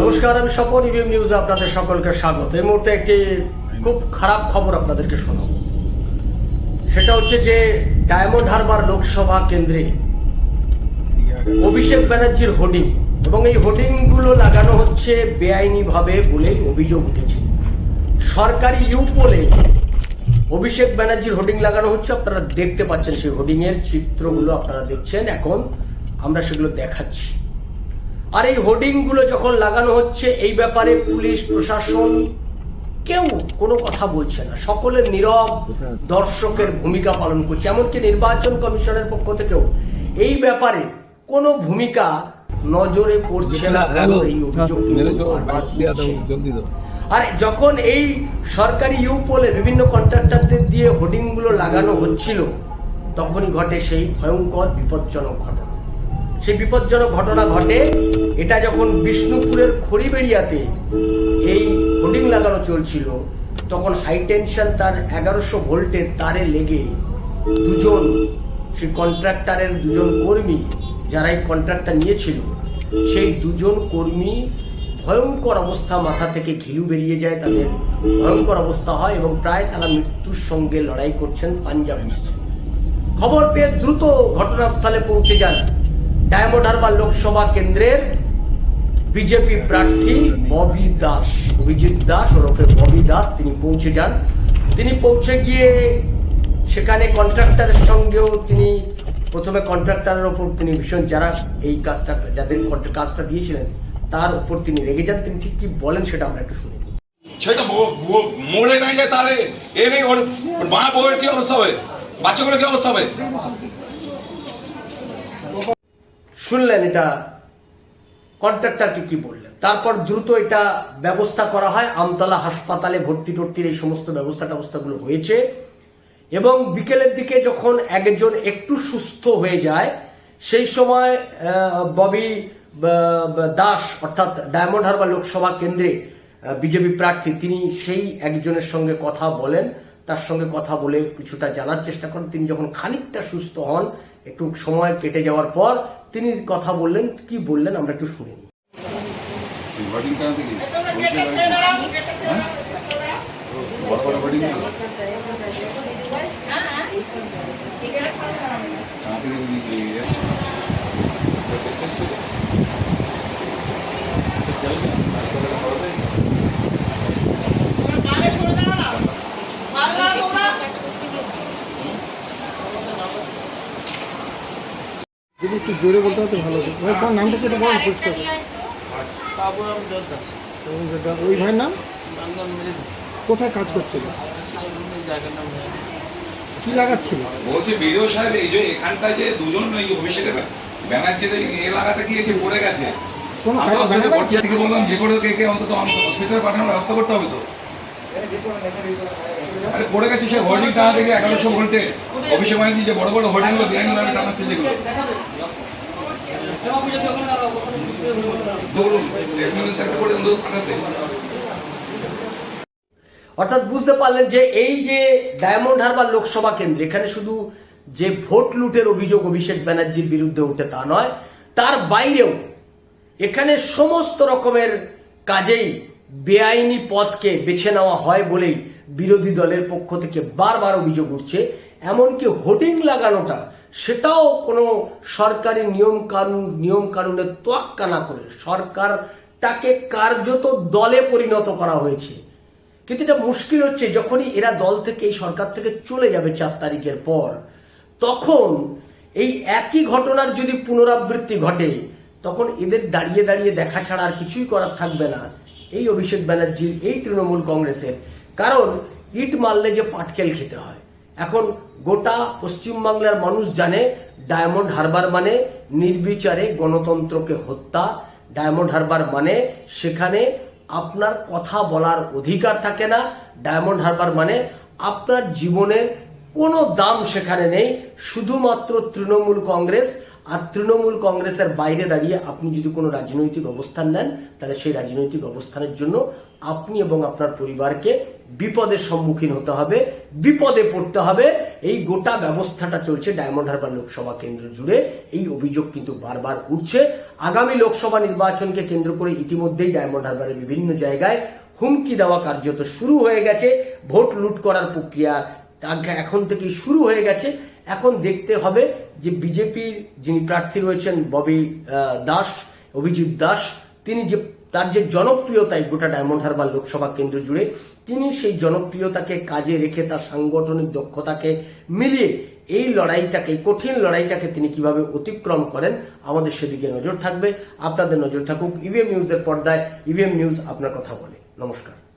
নমস্কার, আমি স্বপন ইভিএম নিউজে আপনাদের সকলকে স্বাগত। এই মুহূর্তে একটি খুব খারাপ খবর আপনাদেরকে শোনাবো। সেটা হচ্ছে যে ডায়মন্ড হারবার লোকসভা কেন্দ্রে অভিষেক ব্যানার্জির হোর্ডিং, এবং এই হোর্ডিংগুলো লাগানো হচ্ছে বেআইনি ভাবে বলেই অভিযোগ উঠেছে। সরকারি ইউপোলে অভিষেক ব্যানার্জির হোর্ডিং লাগানো হচ্ছে, আপনারা দেখতে পাচ্ছেন সেই হোর্ডিং এর চিত্রগুলো আপনারা দেখছেন। এখন আমরা সেগুলো দেখাচ্ছি। আর এই হোর্ডিংগুলো যখন লাগানো হচ্ছে এই ব্যাপারে পুলিশ প্রশাসন কেউ কোনো কথা বলছে না। সকলের নীরব দর্শকের ভূমিকা পালন করছে। এমনকি নির্বাচন কমিশনের পক্ষ থেকেও এই ব্যাপারে কোনো ভূমিকা নজরে পড়ছে না এই অভিযোগ আর যখন এই সরকারি ইউপোলে বিভিন্ন কন্ট্রাক্টরদের দিয়ে হোর্ডিংগুলো লাগানো হচ্ছিল তখনই ঘটে সেই ভয়ঙ্কর বিপজ্জনক ঘটনা। সেই বিপজ্জনক ঘটনা ঘটে। এটা যখন বিষ্ণুপুরের খড়িবেড়িয়াতে এই হোর্ডিং লাগানো চলছিল, তখন হাই টেনশন তার এগারোশো ভোল্টের তারে লেগে দুজন, সেই কন্ট্রাক্টরের দুজন কর্মী যারা এই কন্ট্রাক্টটা নিয়েছিল, সেই দুজন কর্মী ভয়ঙ্কর অবস্থা মাথা থেকে ঘিলু বেরিয়ে যায়, তাদের ভয়ঙ্কর অবস্থা হয় এবং প্রায় তারা মৃত্যুর সঙ্গে লড়াই করছেন, পাঞ্জাব খবর পেয়ে দ্রুত ঘটনাস্থলে পৌঁছে যান। ডায়মন্ড হারবার লোকসভা কেন্দ্রের বিজেপি প্রার্থী ববি দাস, অভিজিৎ দাস ওরফে ববি দাস তিনি পৌঁছে যান। তিনি পৌঁছে গিয়ে সেখানে কন্ট্রাক্টরের সঙ্গেও তিনি প্রথমে কন্ট্রাক্টরের ওপর তিনি ভীষণ যারা এই কাজটা, যাদের কাজটা দিয়েছিলেন, তার উপর তিনি রেগে যান। তিনি ঠিক কি বলেন সেটা আমরা একটু শুনি। সেটা মরে নাই যায় তাহলে এ নেই ওর মা বউয়ের কি অবস্থা হবে? বাচ্চাগুলোর কি অবস্থা হবে? শুনলেন এটা কন্ট্রাক্টরকে কি বললেন? তারপর দ্রুত এটা ব্যবস্থা করা হয়, আমতলা হাসপাতালে ভর্তি টর্তির এই সমস্ত ব্যবস্থা ব্যবস্থাগুলো হয়েছে এবং বিকেলের দিকে যখন একজন একটু সুস্থ হয়ে যায়, সেই সময় ববি দাস অর্থাৎ ডায়মন্ড হারবার লোকসভা কেন্দ্রে বিজেপি প্রার্থী, তিনি সেই একজনের সঙ্গে কথা বলেন, তার সঙ্গে কথা বলে কিছুটা জানার চেষ্টা করেন। তিনি যখন খানিকটা সুস্থ হন একটু সময় কেটে যাওয়ার পর তিনি কথা বললেন কি বললেন আমরা একটু শুনে নিই। থেকে বড় বড় হোর্ডিং যদি একটু জোরে বলতে হতো ভালো হতো। ভাই তোমার নামটা সেটা বলো পরিষ্কার। ওই দাদা- ওই ভাইয়ের নাম? কোথায় কাজ করছিল। কি লাগাচ্ছিল? বলছে বিডিও সাহেব এই যে এখানটা যে দুজন এই অভিষেকের ব্যানার্জিতে এ লাগাতে গিয়ে কি পড়ে গেছে। কোনো অসুবিধা থেকে বললাম যে করে কে কে অন্তত অন্তত হসপিটালে পাঠানোর ব্যবস্থা করতে হবে তো। পড়ে গেছে সে হোর্ডিং টানা এগারোশো ভোল্টে। অভিষেক যে বড় বড় টানাচ্ছে যেগুলো অর্থাৎ বুঝতে পারলেন যে এই যে ডায়মন্ড হারবার লোকসভা কেন্দ্র, এখানে শুধু যে ভোট লুটের অভিযোগ অভিষেক ব্যানার্জির বিরুদ্ধে উঠে তা নয়, তার বাইরেও এখানে সমস্ত রকমের কাজেই বেআইনি পথকে বেছে নেওয়া হয় বলেই বিরোধী দলের পক্ষ থেকে বারবার অভিযোগ উঠছে। এমনকি হোর্ডিং লাগানোটা, সেটাও কোনো সরকারি নিয়ম কানুন নিয়ম কানুনের তোয়াক্কা না করে সরকারটাকে কার্যত দলে পরিণত করা হয়েছে। কিন্তু এটা মুশকিল হচ্ছে, যখনই এরা দল থেকে, এই সরকার থেকে চলে যাবে চার তারিখের পর, তখন এই একই ঘটনার যদি পুনরাবৃত্তি ঘটে, তখন এদের দাঁড়িয়ে দাঁড়িয়ে দেখা ছাড়া আর কিছুই করার থাকবে না। এই অভিষেক ব্যানার্জির, এই তৃণমূল কংগ্রেসের। কারণ, ইট মারলে যে পাটকেল খেতে হয়। এখন গোটা পশ্চিমবাংলার মানুষ জানে, ডায়মন্ড হারবার মানে নির্বিচারে গণতন্ত্রকে হত্যা। ডায়মন্ড হারবার মানে সেখানে আপনার কথা বলার অধিকার থাকে না। ডায়মন্ড হারবার মানে আপনার জীবনের কোনো দাম সেখানে নেই। শুধুমাত্র তৃণমূল কংগ্রেস আর তৃণমূল কংগ্রেসের বাইরে দাঁড়িয়ে আপনি যদি কোনো রাজনৈতিক অবস্থান নেন, তাহলে সেই রাজনৈতিক অবস্থানের জন্য আপনি এবং আপনার পরিবারকে বিপদের সম্মুখীন হতে হবে, বিপদে পড়তে হবে। এই গোটা ব্যবস্থাটা চলছে ডায়মন্ড হারবার লোকসভা কেন্দ্র জুড়ে। এই অভিযোগ কিন্তু বারবার উঠছে। আগামী লোকসভা নির্বাচনকে কেন্দ্র করে ইতিমধ্যেই ডায়মন্ড হারবারের বিভিন্ন জায়গায় হুমকি দেওয়া কার্যত শুরু হয়ে গেছে। ভোট লুট করার প্রক্রিয়া এখন থেকেই শুরু হয়ে গেছে। এখন দেখতে হবে যে বিজেপির যিনি প্রার্থী রয়েছেন ববি দাস, অভিজিৎ দাস, তিনি যে, তার যে জনপ্রিয়তায় গোটা ডায়মন্ড হারবার লোকসভা কেন্দ্র জুড়ে, তিনি সেই জনপ্রিয়তাকে কাজে রেখে তার সাংগঠনিক দক্ষতাকে মিলিয়ে এই লড়াইটাকে কঠিন লড়াইটাকে তিনি কীভাবে অতিক্রম করেন, আমাদের সেদিকে নজর থাকবে। আপনাদের নজর থাকুক ইভিএম নিউজের পর্দায়। ইভিএম নিউজ আপনার কথা বলে। নমস্কার।